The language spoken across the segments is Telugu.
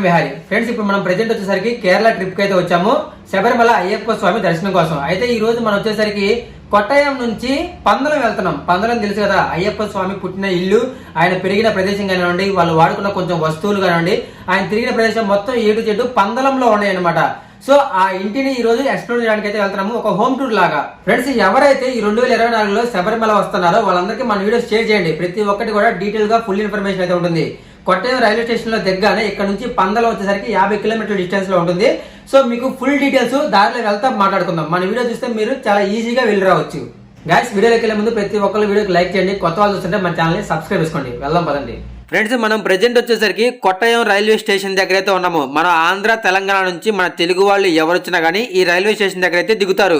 వెల్కమ్ విహారీ. ఫ్రెండ్స్ ఇప్పుడు మనం ప్రజెంట్ వచ్చేసరికి కేరళ ట్రిప్కి అయితే వచ్చాము. శబరిమల అయ్యప్ప స్వామి దర్శనం కోసం. అయితే ఈ రోజు మనం వచ్చేసరికి కొట్టయం నుంచి పందలం వెళ్తున్నాం. పందలం తెలుసు కదా అయ్యప్ప స్వామి పుట్టిన ఇల్లు. ఆయన పెరిగిన ప్రదేశం కానివ్వండి వాళ్ళు వాడుకున్న కొంచెం వస్తువులు కానివ్వండి ఆయన తిరిగిన ప్రదేశం మొత్తం ఏడు చెట్టు పందలంలో ఉన్నాయి అనమాట సో ఆ ఇంటిని ఈ రోజు ఎక్స్ప్లోర్ చేయడానికి అయితే వెళ్తున్నాము. ఒక హోమ్ టూర్ లాగా. ఫ్రెండ్స్ ఎవరైతే ఈ రెండు వేల ఇరవై నాలుగులో శబరిమల వస్తున్నారో వాళ్ళందరికీ మన వీడియో షేర్ చేయండి. ప్రతి ఒక్కటి కూడా డీటెయిల్గా ఫుల్ ఇన్ఫర్మేషన్ అయితే ఉంటుంది. కొట్టయం రైల్వే స్టేషన్లో దిగ్గానే ఇక్కడ నుంచి పందలం వచ్చేసరికి యాభై కిలోమీటర్ల డిస్టెన్స్లో ఉంటుంది. సో మీకు ఫుల్ డీటెయిల్స్ దారిలో వెళ్తా మాట్లాడుకుందాం. మన వీడియో చూస్తే మీరు చాలా ఈజీగా వెళ్ళి రావచ్చు. గాయస్ వీడియోకి వెళ్ళే ముందు ప్రతి ఒక్కరు వీడియోకి లైక్ చేయండి. కొత్త వాళ్ళు చూస్తుంటే మన ఛానల్ని సబ్స్క్రైబ్ చేసుకోండి. వెళ్దాం పదండి. ఫ్రెండ్స్ మనం ప్రెజెంట్ వచ్చేసరికి కొట్టయం రైల్వే స్టేషన్ దగ్గర అయితే ఉన్నాము. మన ఆంధ్ర తెలంగాణ నుంచి మన తెలుగు వాళ్ళు ఎవరు వచ్చినా కానీ ఈ రైల్వే స్టేషన్ దగ్గర అయితే దిగుతారు.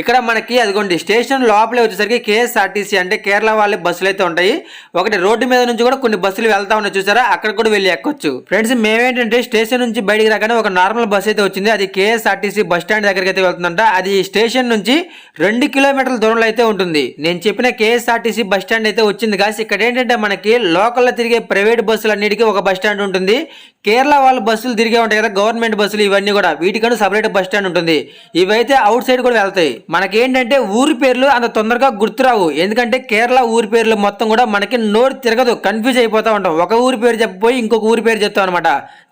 ఇక్కడ మనకి అదిగోండి స్టేషన్ లోపలే వచ్చేసరికి కేఎస్ఆర్టీసీ అంటే కేరళ వాళ్ళ బస్సులు అయితే ఉంటాయి. ఒకటి రోడ్డు మీద నుంచి కూడా కొన్ని బస్సులు వెళ్తా ఉన్నాయి చూసారా? అక్కడ కూడా వెళ్ళి ఎక్కొచ్చు. ఫ్రెండ్స్ మేమేంటంటే స్టేషన్ నుంచి బయటికి రాగానే ఒక నార్మల్ బస్సు అయితే వచ్చింది. అది కేఎస్ఆర్టీసీ బస్ స్టాండ్ దగ్గరికి అయితే వెళ్తుందంట. అది స్టేషన్ నుంచి రెండు కిలోమీటర్ల దూరంలో అయితే ఉంటుంది. నేను చెప్పిన కేఎస్ఆర్టీసీ బస్ స్టాండ్ అయితే వచ్చింది. కాసి ఇక్కడ ఏంటంటే మనకి లోకల్లో తిరిగే ప్రైవేట్ బస్సులన్నిటికీ ఒక బస్ స్టాండ్ ఉంటుంది. కేరళ వాళ్ళ బస్సులు తిరిగే ఉంటాయి కదా గవర్నమెంట్ బస్సులు ఇవన్నీ కూడా. వీటికంటూ సపరేట్ బస్ స్టాండ్ ఉంటుంది. ఇవైతే అవుట్ సైడ్ కూడా వెళ్తాయి. మనకేంటంటే ఊరి పేర్లు అంత తొందరగా గుర్తురావు. ఎందుకంటే కేరళ ఊరి పేర్లు మొత్తం కూడా మనకి నోరు తిరగదు. కన్ఫ్యూజ్ అయిపోతూ ఉంటాం. ఒక ఊరి పేరు చెప్పిపోయి ఇంకొక ఊరి పేరు చెప్తాం అనమాట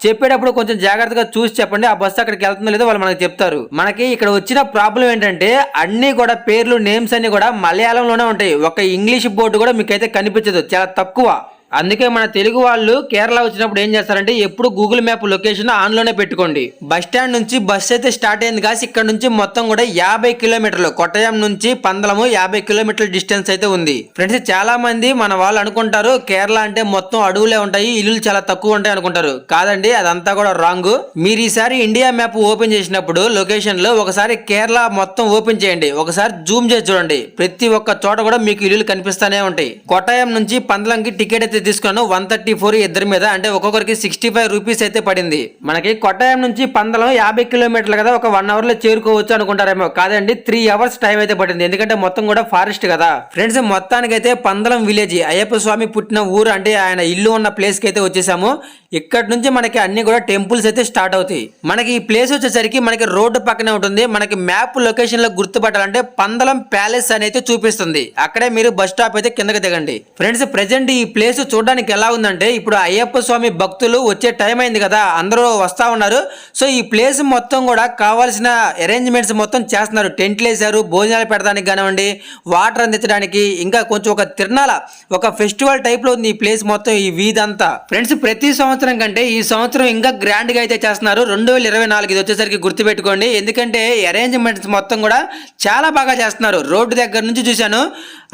చెప్పేటప్పుడు కొంచెం జాగ్రత్తగా చూసి చెప్పండి. ఆ బస్సు అక్కడికి వెళ్తుందో లేదో వాళ్ళు మనకు చెప్తారు. మనకి ఇక్కడ వచ్చిన ప్రాబ్లం ఏంటంటే అన్ని కూడా పేర్లు నేమ్స్ అన్ని కూడా మలయాళంలోనే ఉంటాయి. ఒక ఇంగ్లీష్ బోర్డు కూడా మీకైతే కనిపించదు. చాలా తక్కువ. అందుకే మన తెలుగు వాళ్ళు కేరళ వచ్చినప్పుడు ఏం చేస్తారంటే ఎప్పుడు గూగుల్ మ్యాప్ లొకేషన్ ఆన్లోనే పెట్టుకోండి. బస్ స్టాండ్ నుంచి బస్ అయితే స్టార్ట్ అయింది కాసి ఇక్కడ నుంచి మొత్తం కూడా యాభై కిలోమీటర్లు కొట్టయం నుంచి పందలము యాభై కిలోమీటర్ల డిస్టెన్స్ అయితే ఉంది. ఫ్రెండ్స్ చాలా మంది మన వాళ్ళు అనుకుంటారు కేరళ అంటే మొత్తం అడవులే ఉంటాయి ఇల్లులు చాలా తక్కువ ఉంటాయి అనుకుంటారు. కాదండి అదంతా కూడా రాంగ్ మీరు ఈసారి ఇండియా మ్యాప్ ఓపెన్ చేసినప్పుడు లొకేషన్లో ఒకసారి కేరళ మొత్తం ఓపెన్ చేయండి. ఒకసారి జూమ్ చేసి చూడండి. ప్రతి ఒక్క చోట కూడా మీకు ఇల్లులు కనిపిస్తానే ఉంటాయి. కొట్టయం నుంచి పందలంకి టికెట్ అయితే తీసుకున్నాను వన్ థర్టీ ఫోర్ ఇద్దరి మీద. అంటే ఒక్కొక్కరికి సిక్స్టీ ఫైవ్ రూపీస్ అయితే పడింది. మనకి కొట్టాయం నుంచి పందలం యాభై కిలోమీటర్లు కదా ఒక వన్ అవర్లో చేరుకోవచ్చు అనుకుంటారేమో. కాదండి త్రీ అవర్స్ టైం అయితే పడింది. ఎందుకంటే మొత్తం కూడా ఫారెస్ట్ కదా. ఫ్రెండ్స్ మొత్తానికి అయితే పందలం విలేజ్ అయ్యప్ప స్వామి పుట్టిన ఊరు అంటే ఆయన ఇల్లు ఉన్న ప్లేస్కి అయితే వచ్చేసాము. ఇక్కడ నుంచి మనకి అన్ని కూడా టెంపుల్స్ అయితే స్టార్ట్ అవుతాయి. మనకి ఈ ప్లేస్ వచ్చేసరికి మనకి రోడ్డు పక్కనే ఉంటుంది. మనకి మ్యాప్ లొకేషన్లో గుర్తుపట్టాలంటే పందలం ప్యాలెస్ అని అయితే చూపిస్తుంది. అక్కడే మీరు బస్ స్టాప్ అయితే కిందకి దిగండి. ఫ్రెండ్స్ ప్రెసెంట్ ఈ ప్లేస్ చూడడానికి ఎలా ఉందంటే ఇప్పుడు అయ్యప్ప స్వామి భక్తులు వచ్చే టైం అయింది కదా అందరూ వస్తా ఉన్నారు. సో ఈ ప్లేస్ మొత్తం కూడా కావాల్సిన అరేంజ్మెంట్స్ మొత్తం చేస్తున్నారు. టెంట్లు వేశారు భోజనాలు పెట్టడానికి కానివ్వండి వాటర్ అందించడానికి ఇంకా కొంచెం ఒక తిరణాల ఒక ఫెస్టివల్ టైప్లో ఉంది ఈ ప్లేస్ మొత్తం ఈ వీధి అంతా. ఫ్రెండ్స్ ప్రతి సంవత్సరం కంటే ఈ సంవత్సరం ఇంకా గ్రాండ్గా అయితే చేస్తున్నారు. రెండు వేల ఇరవై నాలుగు ఇది వచ్చేసరికి గుర్తుపెట్టుకోండి. ఎందుకంటే అరేంజ్మెంట్స్ మొత్తం కూడా చాలా బాగా చేస్తున్నారు. రోడ్డు దగ్గర నుంచి చూశాను.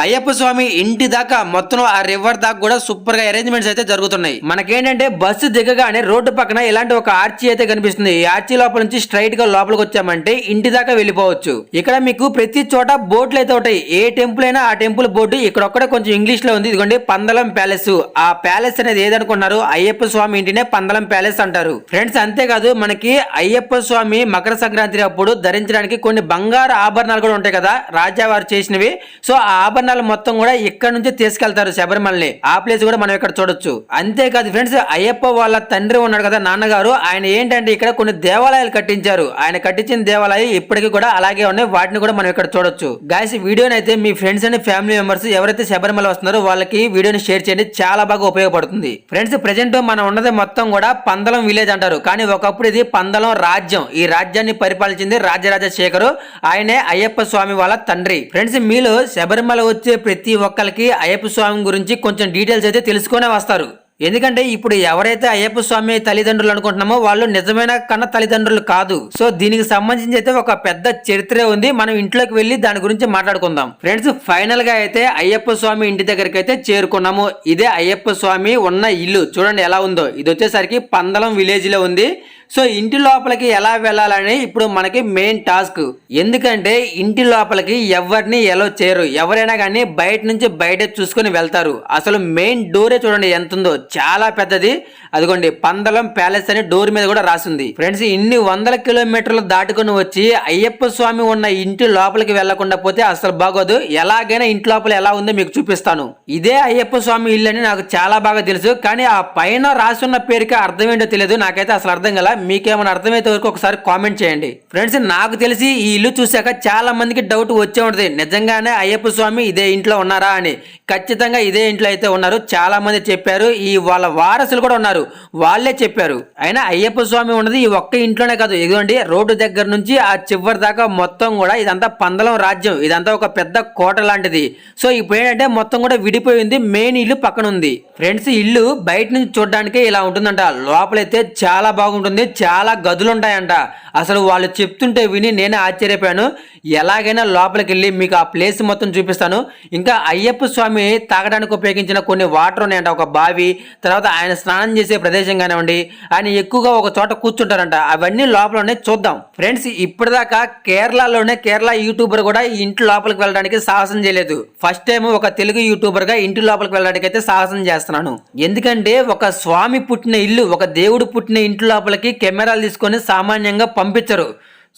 అయ్యప్ప స్వామి ఇంటి దాకా మొత్తం ఆ రివర్ దాకా కూడా సూపర్గా అరేంజ్మెంట్స్ అయితే జరుగుతున్నాయి. మనకేంటంటే బస్సు దిగగానే రోడ్డు పక్కన ఇలాంటి ఒక ఆర్చీ అయితే కనిపిస్తుంది. ఈ ఆర్చీ లోపల నుంచి స్ట్రైట్గా లోపలికి వచ్చామంటే ఇంటి దాకా వెళ్ళిపోవచ్చు. ఇక్కడ మీకు ప్రతి చోట బోట్లు అయితే ఉంటాయి. ఏ టెంపుల్ అయినా ఆ టెంపుల్ బోర్డు ఇక్కడ ఒక్కడే కొంచెం ఇంగ్లీష్లో ఉంది. ఇదిగోండి పందలం ప్యాలెస్. ఆ ప్యాలెస్ అనేది ఏదనుకున్నారు అయ్యప్ప స్వామి ఇంటినే పందలం ప్యాలెస్ అంటారు. ఫ్రెండ్స్ అంతేకాదు మనకి అయ్యప్ప స్వామి మకర సంక్రాంతి అప్పుడు ధరించడానికి కొన్ని బంగారు ఆభరణాలు కూడా ఉంటాయి కదా రాజావారు చేసినవి. సో ఆ ఆభరణాలు మొత్తం కూడా ఇక్కడ నుంచి తీసుకెళ్తారు శబరిమలని. ఆ ప్లేస్ కూడా మనం ఇక్కడ చూడొచ్చు. అంతేకాదు ఫ్రెండ్స్ అయ్యప్ప వాళ్ళ తండ్రి ఉన్నాడు కదా నాన్నగారు ఆయన ఏంటంటే ఇక్కడ కొన్ని దేవాలయాలు కట్టించారు. ఆయన కట్టించిన దేవాలయాలు ఇప్పటికీ కూడా అలాగే ఉన్నాయి. వాటిని కూడా మనం ఇక్కడ చూడొచ్చు. గాయస్ వీడియోని అయితే మీ ఫ్రెండ్స్ అండ్ ఫ్యామిలీ మెంబర్స్ ఎవరైతే శబరిమల వస్తున్నారో వాళ్ళకి వీడియోని షేర్ చేయండి. చాలా బాగా ఉపయోగపడుతుంది. ఫ్రెండ్స్ ప్రెజెంట్ మనం ఉన్నది మొత్తం కూడా పందలం విలేజ్ అంటారు. కానీ ఒకప్పుడు ఇది పందలం రాజ్యం. ఈ రాజ్యాన్ని పరిపాలించింది రాజరాజ శేఖరు. ఆయనే అయ్యప్ప స్వామి వాళ్ళ తండ్రి. ఫ్రెండ్స్ మీలో శబరిమల వచ్చే ప్రతి ఒక్కరికి అయ్యప్ప స్వామి గురించి కొంచెం డీటెయిల్స్ అయితే తెలుసుకునే వస్తారు. ఎందుకంటే ఇప్పుడు ఎవరైతే అయ్యప్ప స్వామి తల్లిదండ్రులు అనుకుంటున్నామో వాళ్ళు నిజమైన కన్న తల్లిదండ్రులు కాదు. సో దీనికి సంబంధించి అయితే ఒక పెద్ద చరిత్రే ఉంది. మనం ఇంట్లోకి వెళ్ళి దాని గురించి మాట్లాడుకుందాం. ఫ్రెండ్స్ ఫైనల్గా అయితే అయ్యప్ప స్వామి ఇంటి దగ్గరికి అయితే చేరుకున్నాము. ఇదే అయ్యప్ప స్వామి ఉన్న ఇల్లు. చూడండి ఎలా ఉందో. ఇది వచ్చేసరికి పందలం విలేజ్లో ఉంది. సో ఇంటి లోపలికి ఎలా వెళ్ళాలని ఇప్పుడు మనకి మెయిన్ టాస్క్ ఎందుకంటే ఇంటి లోపలికి ఎవరిని ఎలా చేయరు ఎవరైనా కానీ బయట నుంచి బయట చూసుకొని వెళ్తారు. అసలు మెయిన్ డోరే చూడండి ఎంత ఉందో చాలా పెద్దది. అదిగోండి పందలం ప్యాలెస్ అని డోర్ మీద కూడా రాసింది. ఫ్రెండ్స్ ఇన్ని వందల కిలోమీటర్లు దాటుకొని వచ్చి అయ్యప్ప స్వామి ఉన్న ఇంటి లోపలికి వెళ్ళకుండా పోతే అసలు బాగోదు. ఎలాగైనా ఇంటి లోపల ఎలా ఉందో మీకు చూపిస్తాను. ఇదే అయ్యప్ప స్వామి ఇల్లు అని నాకు చాలా బాగా తెలుసు. కానీ ఆ పైన రాసున్న పేరుకి అర్థం ఏంటో తెలియదు. నాకైతే అసలు అర్థం కదా మీకేమైనా అర్థమైతే వరకు ఒకసారి కామెంట్ చేయండి. ఫ్రెండ్స్ నాకు తెలిసి ఈ ఇల్లు చూశాక చాలా మందికి డౌట్ వచ్చే ఉంటుంది. నిజంగానే అయ్యప్ప స్వామి ఇదే ఇంట్లో ఉన్నారా అని. ఖచ్చితంగా ఇదే ఇంట్లో అయితే ఉన్నారు. చాలా మంది చెప్పారు. ఈ వాళ్ళ వారసులు కూడా ఉన్నారు. వాళ్ళే చెప్పారు. అయినా అయ్యప్ప స్వామి ఉన్నది ఈ ఒక్క ఇంట్లోనే కాదు. ఇదిగోండి రోడ్డు దగ్గర నుంచి ఆ చివరి దాకా మొత్తం కూడా ఇదంతా పందలం రాజ్యం. ఇదంతా ఒక పెద్ద కోట లాంటిది. సో ఇప్పుడు ఏంటంటే మొత్తం కూడా విడిపోయింది. మెయిన్ ఇల్లు పక్కన ఉంది. ఫ్రెండ్స్ ఇల్లు బయట నుంచి చూడడానికి ఇలా ఉంటుందంట. లోపలైతే చాలా బాగుంటుంది. చాలా గదులు ఉంటాయంట. అసలు వాళ్ళు చెప్తుంటే విని నేనే ఆశ్చర్యపోయాను. ఎలాగైనా లోపలికి వెళ్ళి మీకు ఆ ప్లేస్ మొత్తం చూపిస్తాను. ఇంకా అయ్యప్ప స్వామి తాగడానికి ఉపయోగించిన కొన్ని వాటర్ ఉన్నాయంట. ఒక బావి తర్వాత ఆయన స్నానం చేసే ప్రదేశం కానివ్వండి ఆయన ఎక్కువగా ఒక చోట కూర్చుంటారంట. అవన్నీ లోపలనే చూద్దాం. ఫ్రెండ్స్ ఇప్పటిదాకా కేరళలోనే కేరళ యూట్యూబర్ కూడా ఇంటి లోపలికి వెళ్ళడానికి సాహసం చేయలేదు. ఫస్ట్ టైం ఒక తెలుగు యూట్యూబర్గా ఇంటి లోపలికి వెళ్ళడానికి అయితే సాహసం చేస్తున్నాను. ఎందుకంటే ఒక స్వామి పుట్టిన ఇల్లు ఒక దేవుడు పుట్టిన ఇంటి లోపలికి కెమెరాలు తీసుకొని సామాన్యంగా పంపించరు.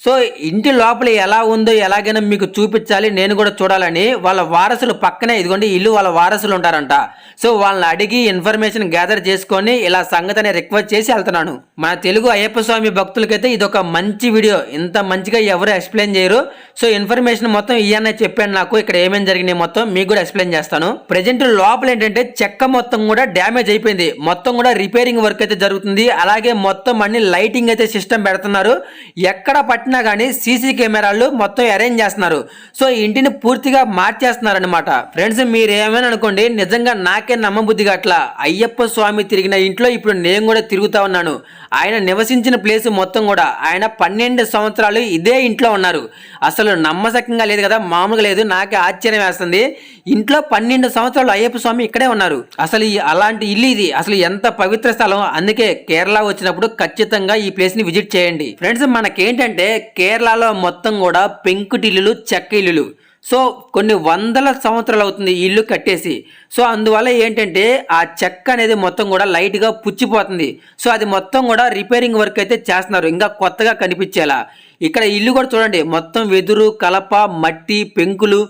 సో ఇంటి లోపల ఎలా ఉందో ఎలాగైనా మీకు చూపించాలి నేను కూడా చూడాలని వాళ్ళ వారసులు పక్కనే ఇదిగోండి ఇల్లు వాళ్ళ వారసులు ఉంటారంట. సో వాళ్ళని అడిగి ఇన్ఫర్మేషన్ గ్యాదర్ చేసుకొని ఇలా సంగతిని రిక్వెస్ట్ చేసి వెళ్తున్నాను. మన తెలుగు అయ్యప్ప స్వామి భక్తులకైతే ఇది ఒక మంచి వీడియో. ఇంత మంచిగా ఎవరు ఎక్స్ప్లెయిన్ చేయరు. సో ఇన్ఫర్మేషన్ మొత్తం ఇవన్నీ చెప్పాను నాకు ఇక్కడ ఏమేమి జరిగినాయి మొత్తం మీకు కూడా ఎక్స్ప్లెయిన్ చేస్తాను. ప్రజెంట్ లోపల ఏంటంటే చెక్క మొత్తం కూడా డ్యామేజ్ అయిపోయింది. మొత్తం కూడా రిపేరింగ్ వర్క్ అయితే జరుగుతుంది. అలాగే మొత్తం అన్ని లైటింగ్ అయితే సిస్టమ్ పెడుతున్నారు. ఎక్కడ పట్టిన కానీ సీసీ కెమెరాలు మొత్తం అరేంజ్ చేస్తున్నారు. సో ఇంటిని పూర్తిగా మార్చేస్తున్నారు అనమాట ఫ్రెండ్స్ మీరేమైనా అనుకోండి నిజంగా నాకే నమ్మబుద్ధిగా అట్లా అయ్యప్ప స్వామి తిరిగిన ఇంట్లో ఇప్పుడు నేను కూడా తిరుగుతా ఉన్నాను. ఆయన నివసించిన ప్లేస్ మొత్తం కూడా. ఆయన పన్నెండు సంవత్సరాలు ఇదే ఇంట్లో ఉన్నారు. అసలు నమ్మసకంగా లేదు కదా మామూలుగా లేదు. నాకే ఆశ్చర్యం వేస్తుంది. ఇంట్లో పన్నెండు సంవత్సరాలు అయ్యప్ప స్వామి ఇక్కడే ఉన్నారు. అసలు ఈ అలాంటి ఇల్లు ఇది. అసలు ఎంత పవిత్ర స్థలం. అందుకే కేరళ వచ్చినప్పుడు ఖచ్చితంగా ఈ ప్లేస్ని విజిట్ చేయండి. ఫ్రెండ్స్ మనకేంటంటే కేరళలో మొత్తం కూడా పెంకుటిల్లులు చెక్క ఇల్లులు. సో కొన్ని వందల సంవత్సరాలు అవుతుంది ఈ ఇల్లు కట్టేసి. సో అందువల్ల ఏంటంటే ఆ చెక్క అనేది మొత్తం కూడా లైట్గా పుచ్చిపోతుంది. సో అది మొత్తం కూడా రిపేరింగ్ వర్క్ అయితే చేస్తున్నారు. ఇంకా కొత్తగా కనిపించేలా. ఇక్కడ ఇల్లు కూడా చూడండి. మొత్తం వెదురు కలప మట్టి పెంకులు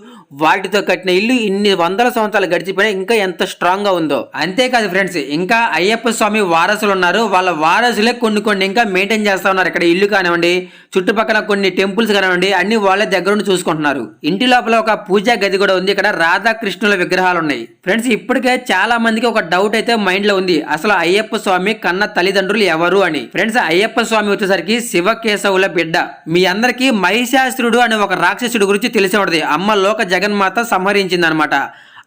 వాటితో కట్టిన ఇల్లు ఇన్ని వందల సంవత్సరాలు గడిచిపోయినా ఇంకా ఎంత స్ట్రాంగ్గా ఉందో. అంతేకాదు ఫ్రెండ్స్ ఇంకా అయ్యప్ప స్వామి వారసులు ఉన్నారు. వాళ్ళ వారసులే కొన్ని కొన్ని ఇంకా మెయింటైన్ చేస్తూ ఉన్నారు. ఇక్కడ ఇల్లు కానివ్వండి చుట్టుపక్కల కొన్ని టెంపుల్స్ కానివ్వండి అన్ని వాళ్ళ దగ్గరుండి చూసుకుంటున్నారు. ఇంటి లోపల ఒక పూజా గది కూడా ఉంది. ఇక్కడ రాధాకృష్ణుల విగ్రహాలు ఉన్నాయి. ఫ్రెండ్స్ ఇప్పటికే చాలా మందికి ఒక డౌట్ అయితే మైండ్లో ఉంది. అసలు అయ్యప్ప స్వామి కన్న తల్లిదండ్రులు ఎవరు అని. ఫ్రెండ్స్ అయ్యప్ప స్వామి వచ్చేసరికి శివకేశవుల బిడ్డ. మీ అందరికీ మహిషాసురుడు అనే ఒక రాక్షసుడి గురించి తెలిసి ఉండదు అమ్మ లోక జగన్మాత సంహరించింది అనమాట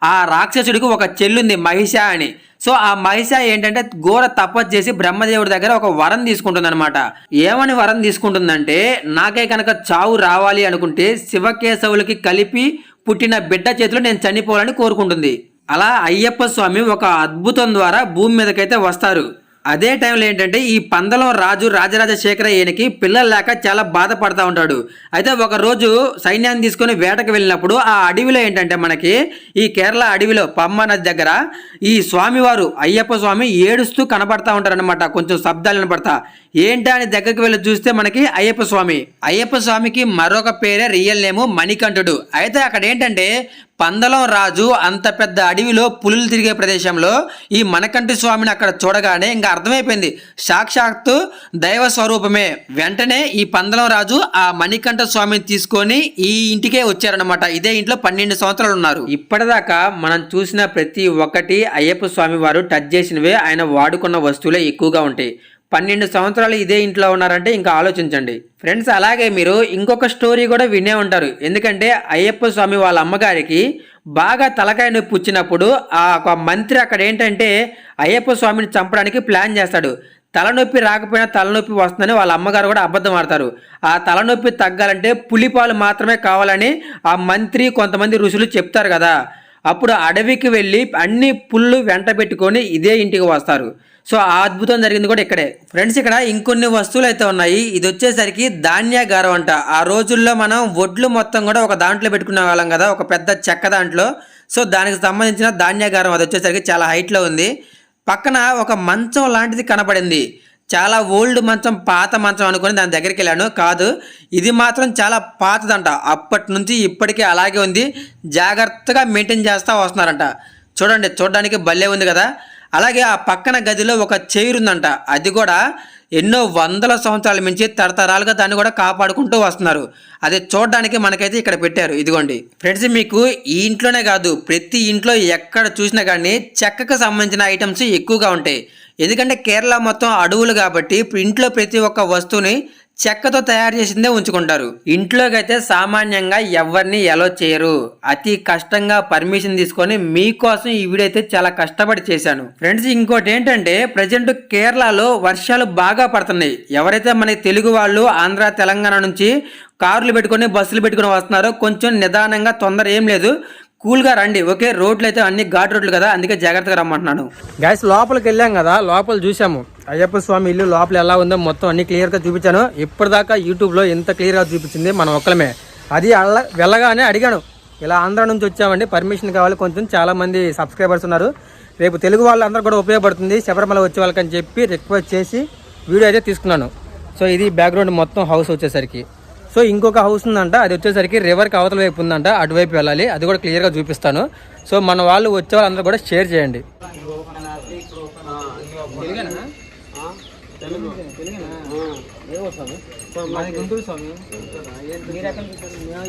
ఆ రాక్షసుడికి ఒక చెల్లుంది మహిష అని సో ఆ మహిష ఏంటంటే ఘోర తపస్సు చేసి బ్రహ్మదేవుడి దగ్గర ఒక వరం తీసుకుంటుంది అనమాట ఏమని వరం తీసుకుంటుందంటే నాకే కనుక చావు రావాలి అనుకుంటే శివకేశవులకి కలిపి పుట్టిన బిడ్డ చేతిలో నేను చనిపోవాలని కోరుకుంటుంది. అలా అయ్యప్ప స్వామి ఒక అద్భుతం ద్వారా భూమి మీదకైతే వస్తారు. అదే టైంలో ఏంటంటే ఈ పందలం రాజు రాజరాజశేఖర ఈయనకి పిల్లలు లేక చాలా బాధపడతా ఉంటాడు. అయితే ఒక రోజు సైన్యాన్ని తీసుకొని వేటకు వెళ్ళినప్పుడు ఆ అడవిలో ఏంటంటే మనకి ఈ కేరళ అడవిలో పమ్మ నది దగ్గర ఈ స్వామివారు అయ్యప్ప స్వామి ఏడుస్తూ కనబడతా ఉంటారనమాట కొంచెం శబ్దాలు వినపడతా. ఏంటా అని దగ్గరికి వెళ్ళి చూస్తే మనకి అయ్యప్ప స్వామి. అయ్యప్ప స్వామికి మరొక పేరే రియల్ నేము మణికంఠుడు. అయితే అక్కడ ఏంటంటే పందలం రాజు అంత పెద్ద అడవిలో పులులు తిరిగే ప్రదేశంలో ఈ మణకంఠ స్వామిని అక్కడ చూడగానే ఇంకా అర్థమైపోయింది. సాక్షాత్తు దైవ స్వరూపమే. వెంటనే ఈ పందలం రాజు ఆ మణికంఠ స్వామిని తీసుకొని ఈ ఇంటికే వచ్చారనమాట ఇదే ఇంట్లో పన్నెండు సంవత్సరాలు ఉన్నారు. ఇప్పటిదాకా మనం చూసిన ప్రతి ఒక్కటి అయ్యప్ప స్వామి వారు టచ్ చేసినవే. ఆయన వాడుకున్న వస్తువులే ఎక్కువగా ఉంటాయి. పన్నెండు సంవత్సరాలు ఇదే ఇంట్లో ఉన్నారంటే ఇంకా ఆలోచించండి. ఫ్రెండ్స్ అలాగే మీరు ఇంకొక స్టోరీ కూడా వినే ఉంటారు. ఎందుకంటే అయ్యప్ప స్వామి వాళ్ళ అమ్మగారికి బాగా తలకాయ నొప్పి వచ్చినప్పుడు ఆ ఒక మంత్రి అక్కడ ఏంటంటే అయ్యప్ప స్వామిని చంపడానికి ప్లాన్ చేస్తాడు. తలనొప్పి రాకపోయినా తలనొప్పి వస్తుందని వాళ్ళ అమ్మగారు కూడా అబద్ధం ఆడతారు. ఆ తలనొప్పి తగ్గాలంటే పులిపాలు మాత్రమే కావాలని ఆ మంత్రి కొంతమంది ఋషులు చెప్తారు కదా. అప్పుడు అడవికి వెళ్ళి అన్ని పుళ్ళు వెంట పెట్టుకొని ఇదే ఇంటికి వస్తారు. సో ఆ అద్భుతం జరిగింది కూడా ఇక్కడే. ఫ్రెండ్స్ ఇక్కడ ఇంకొన్ని వస్తువులు అయితే ఉన్నాయి. ఇది వచ్చేసరికి ధాన్యాగారం అంట. ఆ రోజుల్లో మనం వడ్లు మొత్తం కూడా ఒక దాంట్లో పెట్టుకునే వాళ్ళం కదా ఒక పెద్ద చెక్క దాంట్లో. సో దానికి సంబంధించిన ధాన్యాగారం అది వచ్చేసరికి చాలా హైట్లో ఉంది. పక్కన ఒక మంచం లాంటిది కనపడింది. చాలా ఓల్డ్ మంచం పాత మంచం అనుకుని దాని దగ్గరికి వెళ్ళాను. కాదు ఇది మాత్రం చాలా పాతదంట. అప్పటి నుంచి ఇప్పటికీ అలాగే ఉంది. జాగ్రత్తగా మెయింటైన్ చేస్తూ వస్తున్నారంట. చూడండి చూడడానికి భలే ఉంది కదా. అలాగే ఆ పక్కన గదిలో ఒక చైర్ ఉందంట. అది కూడా ఎన్నో వందల సంవత్సరాల మించి తరతరాలుగా దాన్ని కూడా కాపాడుకుంటూ వస్తున్నారు. అది చూడడానికి మనకైతే ఇక్కడ పెట్టారు. ఇదిగోండి. ఫ్రెండ్స్ మీకు ఈ ఇంట్లోనే కాదు ప్రతి ఇంట్లో ఎక్కడ చూసినా కానీ చెక్కకు సంబంధించిన ఐటమ్స్ ఎక్కువగా ఉంటాయి. ఎందుకంటే కేరళ మొత్తం అడవులు కాబట్టి ఇంట్లో ప్రతి ఒక్క వస్తువుని చెక్కతో తయారు చేసిందే ఉంచుకుంటారు. ఇంట్లోకి అయితే సామాన్యంగా ఎవరిని ఎలో చేయరు. అతి కష్టంగా పర్మిషన్ తీసుకొని మీకోసం ఈ వీడియో అయితే చాలా కష్టపడి చేశాను. ఫ్రెండ్స్ ఇంకోటి ఏంటంటే ప్రజెంట్ కేరళలో వర్షాలు బాగా పడుతున్నాయి. ఎవరైతే మన తెలుగు వాళ్ళు ఆంధ్ర తెలంగాణ నుంచి కార్లు పెట్టుకొని బస్సులు పెట్టుకొని వస్తున్నారో కొంచెం నిదానంగా తొందర ఏం లేదు. కూల్గా రండి ఓకే? రోడ్లు అయితే అన్ని ఘాట్ రోడ్లు కదా అందుకే జాగ్రత్తగా రమ్మంటున్నాను. గ్యాస్ లోపలికి వెళ్ళాం కదా లోపల చూసాము అయ్యప్ప స్వామి ఇల్లు లోపల ఎలా ఉందో మొత్తం అన్ని క్లియర్గా చూపించాను. ఇప్పటిదాకా యూట్యూబ్లో ఎంత క్లియర్గా చూపించింది మనం ఒక్కలమే. అది అల్ల వెళ్ళగానే అడిగాను. ఇలా ఆంధ్ర నుంచి వచ్చామండి పర్మిషన్ కావాలి కొంచెం చాలా మంది సబ్స్క్రైబర్స్ ఉన్నారు. రేపు తెలుగు వాళ్ళందరూ కూడా ఉపయోగపడుతుంది శబరిమల వచ్చే వాళ్ళకని చెప్పి రిక్వెస్ట్ చేసి వీడియో అయితే తీసుకున్నాను. సో ఇది బ్యాక్గ్రౌండ్ మొత్తం హౌస్ వచ్చేసరికి. సో ఇంకొక హౌస్ ఉందంట అది వచ్చేసరికి రివర్కి అవతల వైపు ఉందంట అటువైపు వెళ్ళాలి. అది కూడా క్లియర్గా చూపిస్తాను. సో మన వాళ్ళు వచ్చే వాళ్ళందరూ కూడా షేర్ చేయండి. గుంటూరు స్వామి.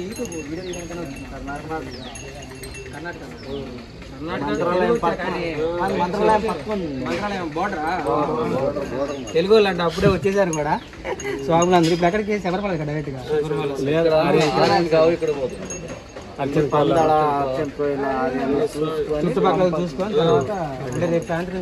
యూట్యూబ్ వీడియో తెలుగు వాళ్ళు అంటే అప్పుడే వచ్చేసారు కూడా. స్వాములు అందరూ ఇప్పుడు ఎక్కడికి శబరిమల డైరెక్ట్గా? చుట్టుపక్కల చూసుకొని తర్వాత అంటే రేపు సాయంత్రం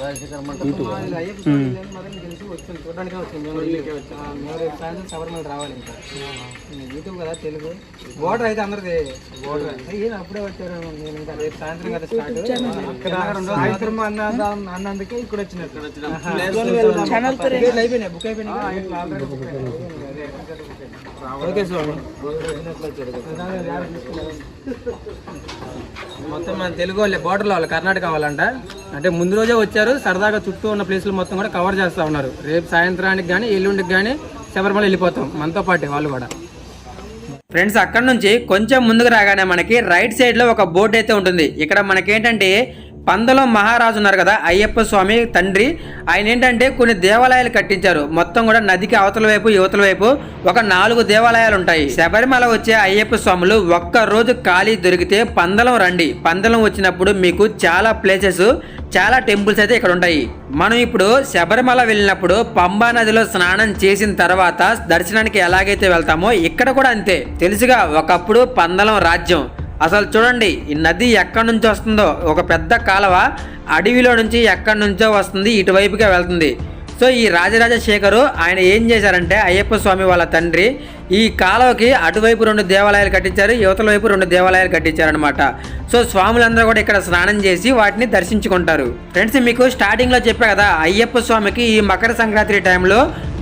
చూడడానికే సాయంత్రం శబరిమల రావాలి ఇంకా. యూట్యూబ్ కదా తెలుగు. బోర్డర్ అయితే అందరిది. బోర్డర్. ఏం అప్పుడే వచ్చారు. నేను ఇంకా రేపు సాయంత్రం కదా స్టార్ట్. అన్నందుకే ఇక్కడ వచ్చిన. అయిపోయినాయి. బుక్ అయిపోయినాయి. మొత్తం మన తెలుగు వాళ్ళే బోర్డర్లో వాళ్ళు కర్ణాటక వాళ్ళంట. అంటే ముందు రోజే వచ్చారు సరదాగా చుట్టూ ఉన్న ప్లేసులు మొత్తం కూడా కవర్ చేస్తూ ఉన్నారు. రేపు సాయంత్రానికి కానీ ఎల్లుండికి కానీ శబరిమల వెళ్ళిపోతాం మనతో పాటే వాళ్ళు కూడా. ఫ్రెండ్స్ అక్కడ నుంచి కొంచెం ముందుకు రాగానే మనకి రైట్ సైడ్లో ఒక బోర్డు అయితే ఉంటుంది. ఇక్కడ మనకేంటంటే పందలం మహారాజు ఉన్నారు కదా అయ్యప్ప స్వామి తండ్రి. ఆయన ఏంటంటే కొన్ని దేవాలయాలు కట్టించారు. మొత్తం కూడా నదికి అవతల వైపు యువతల వైపు ఒక నాలుగు దేవాలయాలు ఉంటాయి. శబరిమల వచ్చే అయ్యప్ప స్వాములు ఒక్క రోజు ఖాళీ దొరికితే పందలం రండి. పందలం వచ్చినప్పుడు మీకు చాలా ప్లేసెస్ చాలా టెంపుల్స్ అయితే ఇక్కడ ఉంటాయి. మనం ఇప్పుడు శబరిమల వెళ్ళినప్పుడు పంబా నదిలో స్నానం చేసిన తర్వాత దర్శనానికి ఎలాగైతే వెళ్తామో ఇక్కడ కూడా అంతే. తెలుసుగా ఒకప్పుడు పందలం రాజ్యం. అసలు చూడండి ఈ నది ఎక్కడి నుంచి వస్తుందో ఒక పెద్ద కాలువ అడవిలో నుంచి ఎక్కడి నుంచో వస్తుంది ఇటువైపుగా వెళ్తుంది. సో ఈ రాజరాజ శేఖరు ఆయన ఏం చేశారంటే అయ్యప్ప స్వామి వాళ్ళ తండ్రి ఈ కాలువకి అటువైపు రెండు దేవాలయాలు కట్టించారు యువతల వైపు రెండు దేవాలయాలు కట్టించారనమాట సో స్వాములందరూ కూడా ఇక్కడ స్నానం చేసి వాటిని దర్శించుకుంటారు. ఫ్రెండ్స్ మీకు స్టార్టింగ్లో చెప్పా కదా అయ్యప్ప స్వామికి ఈ మకర సంక్రాంతి టైంలో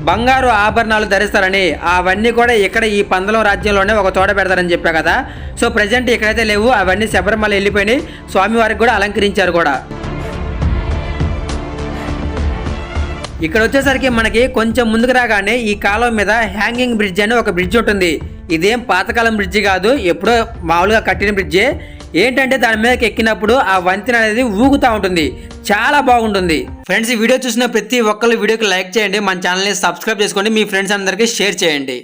బంగారు ఆభరణాలు ధరిస్తారని అవన్నీ కూడా ఇక్కడ ఈ పందలం రాజ్యంలోనే ఒక తోట పెడతారని చెప్పా కదా. సో ప్రజెంట్ ఇక్కడైతే లేవు అవన్నీ శబరిమల వెళ్ళిపోయినాయి. స్వామివారికి కూడా అలంకరించారు కూడా. ఇక్కడ వచ్చేసరికి మనకి కొంచెం ముందుకు రాగానే ఈ కాలం మీద హ్యాంగింగ్ బ్రిడ్జ్ అని ఒక బ్రిడ్జ్ ఉంటుంది ఇదేం పాతకాలం బ్రిడ్జ్ కాదు ఎప్పుడో మామూలుగా కట్టిన బ్రిడ్జే. ఏంటంటే దాని మీదకి ఎక్కినప్పుడు ఆ వంతెన అనేది ఊగుతూ ఉంటుంది. చాలా బాగుంటుంది. ఫ్రెండ్స్ ఈ వీడియో చూసిన ప్రతి ఒక్కరు వీడియోకి లైక్ చేయండి. మన ఛానల్ని సబ్స్క్రైబ్ చేసుకోండి. మీ ఫ్రెండ్స్ అందరికీ షేర్ చేయండి.